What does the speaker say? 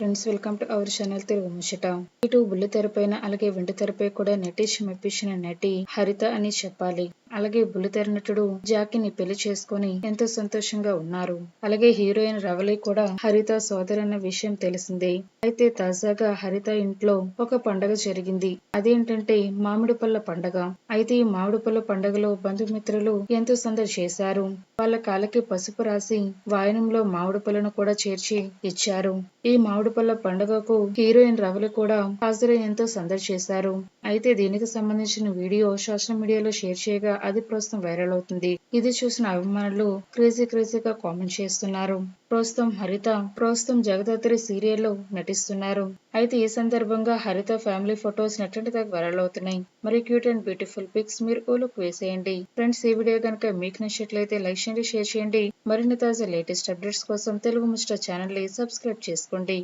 Friends welcome to our channel Telugu Muchata ఇటు బుల్లి తెరపైన అలాగే వెండి తెరపై కూడా నటి మెప్పించిన నటి హరిత అని చెప్పాలి. అలాగే బుల్లితెర నటుడు జాకీని పెళ్ళి చేసుకుని ఎంతో సంతోషంగా ఉన్నారు. అలాగే హీరోయిన్ రవళి కూడా హరిత సోదరన్న విషయం తెలిసిందే. అయితే తాజాగా హరిత ఇంట్లో ఒక పండగ జరిగింది. అదేంటంటే మామిడి పళ్ళ పండగ. అయితే ఈ మామిడి పళ్ళ పండగలో బంధుమిత్రులు ఎంతో సందడి చేశారు. వాళ్ళ కాళ్ళకి పసుపు రాసి వాయనంలో మామిడి పళ్ళను కూడా చేర్చి ఇచ్చారు. ఈ మామిడి పళ్ళ పండుగకు హీరోయిన్ రవలి కూడా హాజరై ఎంతో సందడి చేశారు. అయితే దీనికి సంబంధించిన వీడియో సోషల్ మీడియాలో షేర్ చేయగా అది ప్రస్తుతం వైరల్ అవుతుంది. ఇది చూసిన అభిమానులు క్రేజీ క్రేజీగా కామెంట్ చేస్తున్నారు. ప్రస్తుతం హరిత ప్రస్తుతం జగదాత్రి సీరియల్లో నటిస్తున్నారు. అయితే ఈ సందర్భంగా హరిత ఫ్యామిలీ ఫొటోస్ నెట్టంటిగా వైరల్ అవుతున్నాయి. మరి క్యూట్ అండ్ బ్యూటిఫుల్ పిక్స్ మీరు ఓ లుక్ వేసేయండి. ఫ్రెండ్స్ ఈ వీడియో కనుక మీకు నచ్చినట్లయితే లైక్ చేయండి షేర్ చేయండి. మరిన్ని తాజా లేటెస్ట్ అప్డేట్స్ కోసం తెలుగు ముస్టర్ ఛానల్ని సబ్స్క్రైబ్ చేసుకోండి.